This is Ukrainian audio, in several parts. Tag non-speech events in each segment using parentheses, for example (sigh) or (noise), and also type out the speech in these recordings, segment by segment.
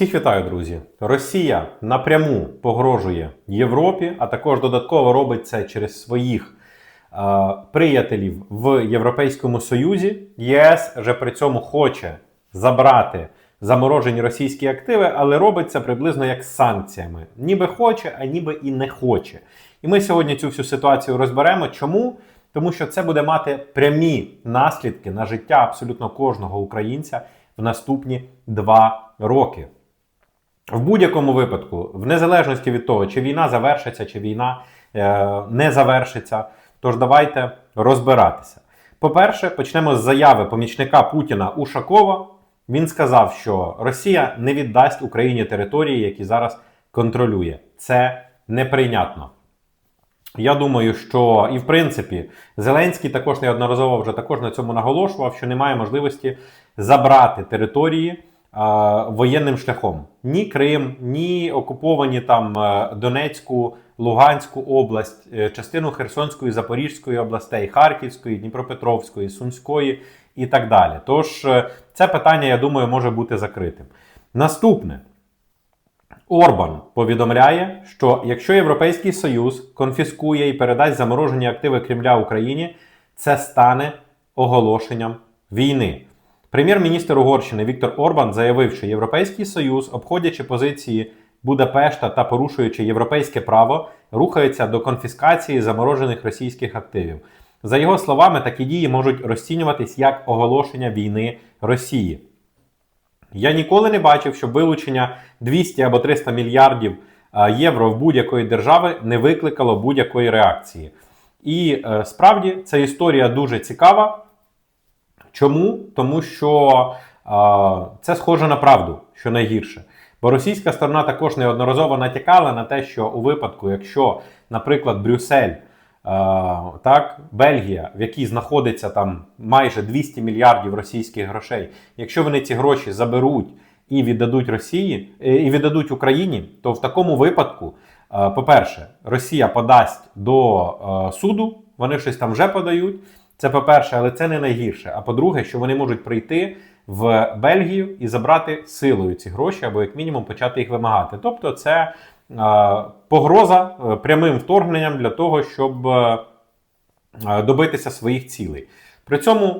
Всіх вітаю, друзі. Росія напряму погрожує Європі, а також додатково робить це через своїх е, приятелів в Європейському Союзі. ЄС вже при цьому хоче забрати заморожені російські активи, але робить це приблизно як санкціями. Ніби хоче, а ніби і не хоче. І ми сьогодні цю всю ситуацію розберемо. Чому? Тому що це буде мати прямі наслідки на життя абсолютно кожного українця в наступні два роки. В будь-якому випадку, в незалежності від того, чи війна завершиться, чи війна е, не завершиться. Тож давайте розбиратися. По-перше, почнемо з заяви помічника Путіна Ушакова. Він сказав, що Росія не віддасть Україні території, які зараз контролює. Це неприйнятно. Я думаю, що і в принципі Зеленський також неодноразово вже також на цьому наголошував, що немає можливості забрати території воєнним шляхом. Ні Крим, ні окуповані там е, Донецьку, Луганську область, е, частину Херсонської, Запорізької областей, Харківської, Дніпропетровської, Сумської і так далі. Тож е, це питання, я думаю, може бути закритим. Наступне. Орбан повідомляє, що якщо Європейський Союз конфіскує і передасть заморожені активи Кремля Україні, це стане оголошенням війни. Прем'єр-міністр Угорщини Віктор Орбан заявив, що Європейський Союз, обходячи позиції Будапешта та порушуючи європейське право, рухається до конфіскації заморожених російських активів. За його словами, такі дії можуть розцінюватись як оголошення війни Росії. Я ніколи не бачив, щоб вилучення 200 або 300 мільярдів е, євро в будь-якої держави не викликало будь-якої реакції. І е, справді ця історія дуже цікава. Чому? Тому що е, це схоже на правду, що найгірше. Бо російська сторона також неодноразово натякала на те, що у випадку, якщо, наприклад, Брюссель, е, так, Бельгія, в якій знаходиться там майже 200 мільярдів російських грошей, якщо вони ці гроші заберуть і віддадуть Росії е, і віддадуть Україні, то в такому випадку, по-перше, Росія подасть до суду, вони щось там вже подають. Це по-перше, але це не найгірше. А по-друге, що вони можуть прийти в Бельгію і забрати силою ці гроші, або як мінімум почати їх вимагати. Тобто, це е, погроза е, прямим вторгненням для того, щоб е, добитися своїх цілей. При цьому е,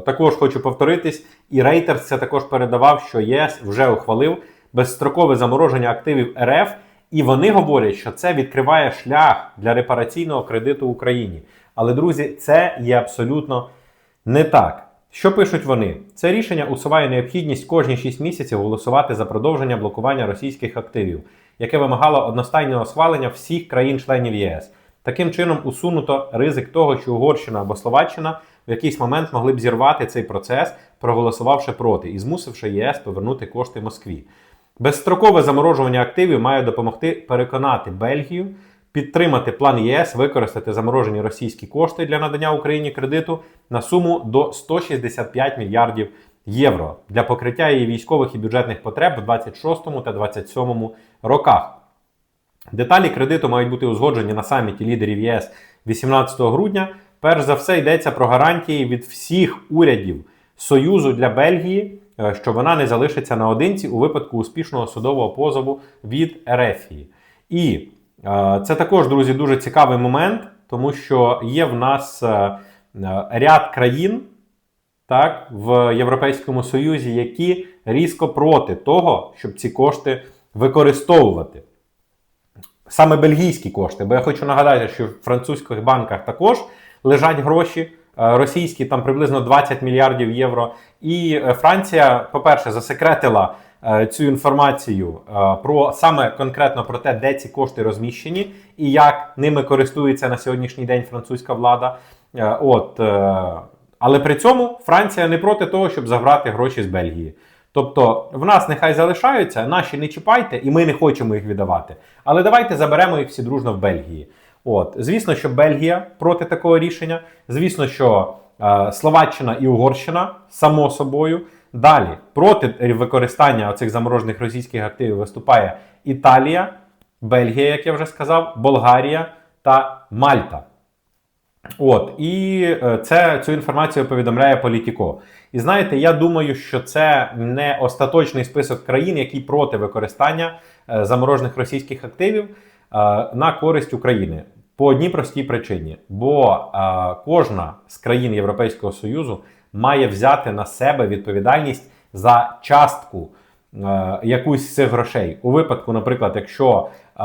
також хочу повторитись, і Reuters це також передавав, що ЄС вже ухвалив безстрокове замороження активів РФ, і вони говорять, що це відкриває шлях для репараційного кредиту Україні. Але, друзі, це є абсолютно не так. Що пишуть вони? Це рішення усуває необхідність кожні 6 місяців голосувати за продовження блокування російських активів, яке вимагало одностайного схвалення всіх країн-членів ЄС. Таким чином усунуто ризик того, що Угорщина або Словаччина в якийсь момент могли б зірвати цей процес, проголосувавши проти і змусивши ЄС повернути кошти Москві. Безстрокове заморожування активів має допомогти переконати Бельгію підтримати план ЄС використати заморожені російські кошти для надання Україні кредиту на суму до 165 мільярдів євро для покриття її військових і бюджетних потреб в 26 та 27 роках. Деталі кредиту мають бути узгоджені на саміті лідерів ЄС 18 грудня. Перш за все йдеться про гарантії від всіх урядів Союзу для Бельгії, е, що вона не залишиться наодинці у випадку успішного судового позову від Ерефії. І це також, друзі, дуже цікавий момент, тому що є в нас е, е, ряд країн так, в Європейському Союзі, які різко проти того, щоб ці кошти використовувати. Саме бельгійські кошти. Бо я хочу нагадати, що в французьких банках також лежать гроші. Е, російські там приблизно 20 мільярдів євро. І Франція, по-перше, засекретила Е, цю інформацію е, про саме конкретно про те, де ці кошти розміщені, і як ними користується на сьогоднішній день французька влада. Е, от, Але при цьому Франція не проти того, щоб забрати гроші з Бельгії. Тобто в нас нехай залишаються, наші не чіпайте, і ми не хочемо їх віддавати. Але давайте заберемо їх всі дружно в Бельгії. От, Звісно, що Бельгія проти такого рішення. Звісно, що е, Словаччина і Угорщина, само собою. Далі проти використання цих заморожених російських активів виступає Італія, Бельгія, як я вже сказав, Болгарія та Мальта. От, і е, це, цю інформацію повідомляє Політіко. І знаєте, я думаю, що це не остаточний список країн, які проти використання е, заморожених російських активів е, на користь України. По одній простій причині: бо кожна з країн Європейського Союзу має взяти на себе відповідальність за частку е, якусь з цих грошей. У випадку, наприклад, якщо е,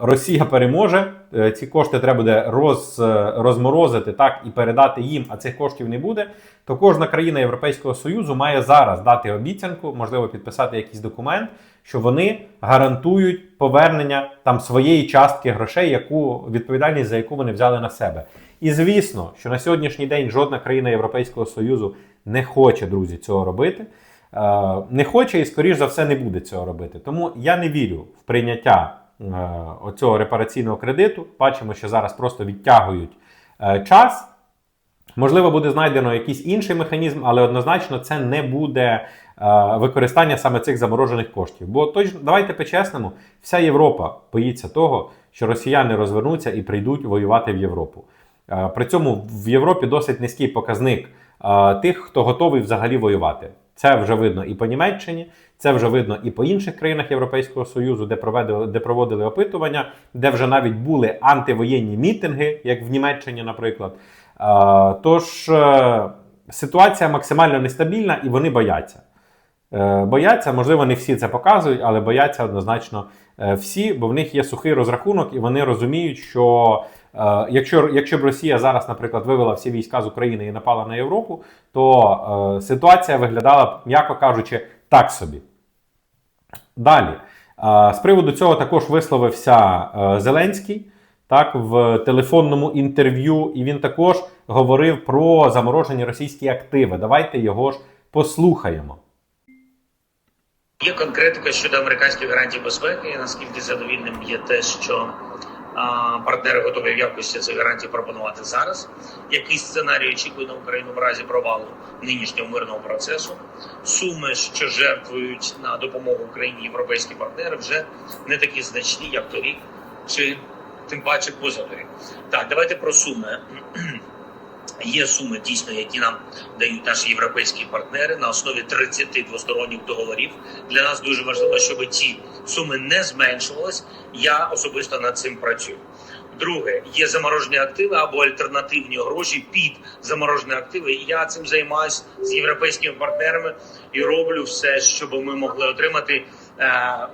Росія переможе, е, ці кошти треба буде роз, е, розморозити так і передати їм, а цих коштів не буде. То кожна країна Європейського Союзу має зараз дати обіцянку, можливо, підписати якийсь документ, що вони гарантують повернення там своєї частки грошей, яку відповідальність за яку вони взяли на себе. І звісно, що на сьогоднішній день жодна країна Європейського Союзу не хоче, друзі, цього робити. Е, Не хоче і, скоріш за все, не буде цього робити. Тому я не вірю в прийняття е, оцього репараційного кредиту. Бачимо, що зараз просто відтягують е, час. Можливо, буде знайдено якийсь інший механізм, але однозначно це не буде використання саме цих заморожених коштів. Бо точно, давайте по-чесному, вся Європа боїться того, що росіяни розвернуться і прийдуть воювати в Європу. Е, При цьому в Європі досить низький показник е, тих, хто готовий взагалі воювати. Це вже видно і по Німеччині, це вже видно і по інших країнах Європейського Союзу, де проводили, де проводили опитування, де вже навіть були антивоєнні мітинги, як в Німеччині, наприклад. Е, Тож е, ситуація максимально нестабільна і вони бояться. Е, Бояться, можливо, не всі це показують, але бояться однозначно е, всі, бо в них є сухий розрахунок, і вони розуміють, що е, якщо, якщо б Росія зараз, наприклад, вивела всі війська з України і напала на Європу, то ситуація виглядала б, м'яко кажучи, так собі. Далі. З приводу цього також висловився Зеленський так, в телефонному інтерв'ю, і він також говорив про заморожені російські активи. Давайте його ж послухаємо. Є конкретика щодо американських гарантій безпеки. І наскільки задовільним є те, що а, партнери готові в якості цих гарантій пропонувати зараз. Який сценарій очікує на Україну в разі провалу нинішнього мирного процесу? Суми, що жертвують на допомогу Україні європейські партнери, вже не такі значні, як торік, чи тим паче позаторік. Так, давайте про суми. Є суми дійсно, які нам дають наші європейські партнери на основі 30 двосторонніх договорів. Для нас дуже важливо, щоб ці суми не зменшувались. Я особисто над цим працюю. Друге, є заморожені активи або альтернативні гроші під заморожені активи. І я цим займаюся з європейськими партнерами і роблю все, щоб ми могли отримати,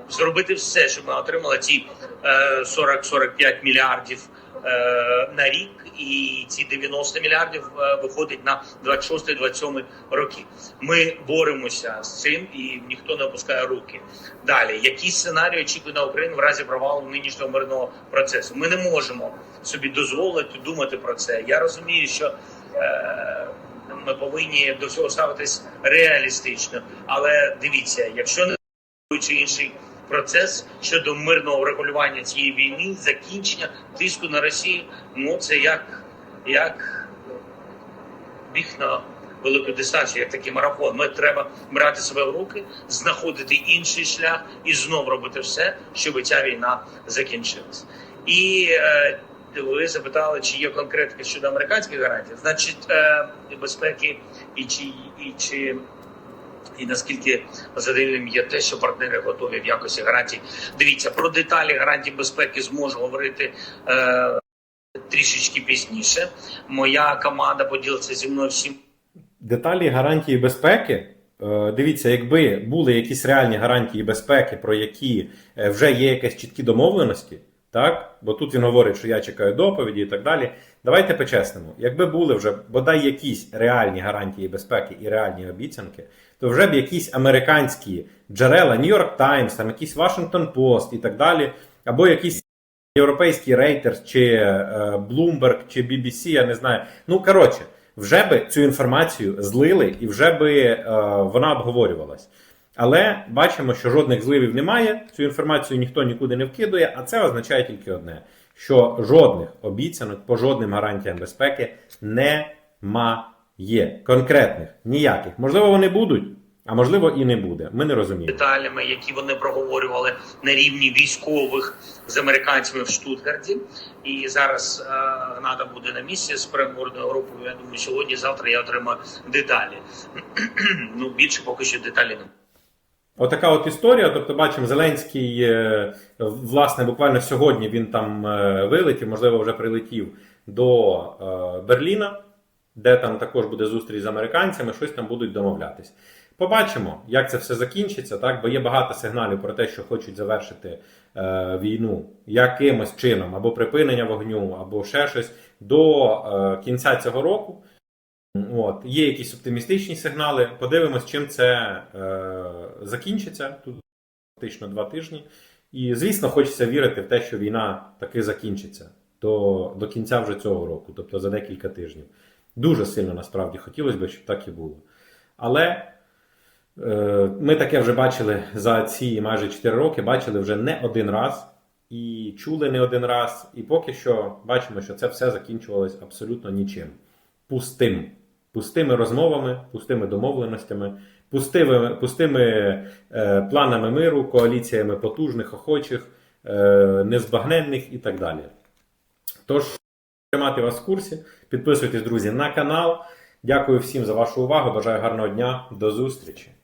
зробити все, щоб ми отримали ці е, 40-45 мільярдів е, на рік, і ці 90 мільярдів е, виходить на 26-27 роки. Ми боремося з цим, і ніхто не опускає руки. Далі, які сценарії очікує на Україну в разі провалу нинішнього мирного процесу? Ми не можемо собі дозволити думати про це. Я розумію, що е, ми повинні до цього ставитись реалістично, але дивіться, якщо не чи інший процес щодо мирного врегулювання цієї війни, закінчення тиску на Росію, ну це як, як біг на велику дистанцію, як такий марафон. Ми треба брати себе в руки, знаходити інший шлях і знов робити все, щоб ця війна закінчилась. І е, ви запитали, чи є конкретика щодо американських гарантій, значить е, безпеки і чи і чи. І наскільки задовільним є те, що партнери готові в якості гарантій. Дивіться про деталі гарантій безпеки зможу говорити е, трішечки пізніше. Моя команда поділиться зі мною всім Деталі гарантії безпеки. Е, Дивіться, якби були якісь реальні гарантії безпеки, про які е, вже є якісь чіткі домовленості, так? Бо тут він говорить, що я чекаю доповіді і так далі. Давайте по-чесному, якби були вже бодай якісь реальні гарантії безпеки і реальні обіцянки, то вже б якісь американські джерела, York Times, там якийсь Washington Post і так далі, або якісь європейський Reuters, чи е, Bloomberg, чи BBC, я не знаю. Ну, коротше, вже би цю інформацію злили і вже би е, вона обговорювалась. Але бачимо, що жодних зливів немає, цю інформацію ніхто нікуди не вкидує, а це означає тільки одне: що жодних обіцянок по жодним гарантіям безпеки немає. Конкретних ніяких. Можливо, вони будуть, А можливо і не буде. Ми не розуміємо. деталями, які вони проговорювали на рівні військових з американцями в Штутгарті. І зараз е, Гната буде на місці з переговорною групою. Я думаю, сьогодні, завтра я отримаю деталі. (clears throat) ну більше поки що деталі не. Отака от історія. Тобто, бачимо, Зеленський, е, власне, буквально сьогодні він там е, вилетів, можливо, вже прилетів до е, Берліна, де там також буде зустріч з американцями, щось там будуть домовлятись. Побачимо, як це все закінчиться, так? бо є багато сигналів про те, що хочуть завершити е, війну якимось чином, або припинення вогню, або ще щось до е, кінця цього року. От. Є якісь оптимістичні сигнали. Подивимось, чим це е, закінчиться. Тут фактично два тижні. І, звісно, хочеться вірити в те, що війна таки закінчиться до, до кінця вже цього року, тобто за декілька тижнів. Дуже сильно насправді хотілося б, щоб так і було. Але е, ми таке вже бачили за ці майже 4 роки, бачили вже не один раз і чули не один раз. І поки що бачимо, що це все закінчувалось абсолютно нічим. Пустим. Пустими розмовами, пустими домовленостями, пустими, пустими е, планами миру, коаліціями потужних, охочих, е, незбагненних і так далі. Тож, тримати вас в курсі. Підписуйтесь, друзі, на канал. Дякую всім за вашу увагу. Бажаю гарного дня. До зустрічі!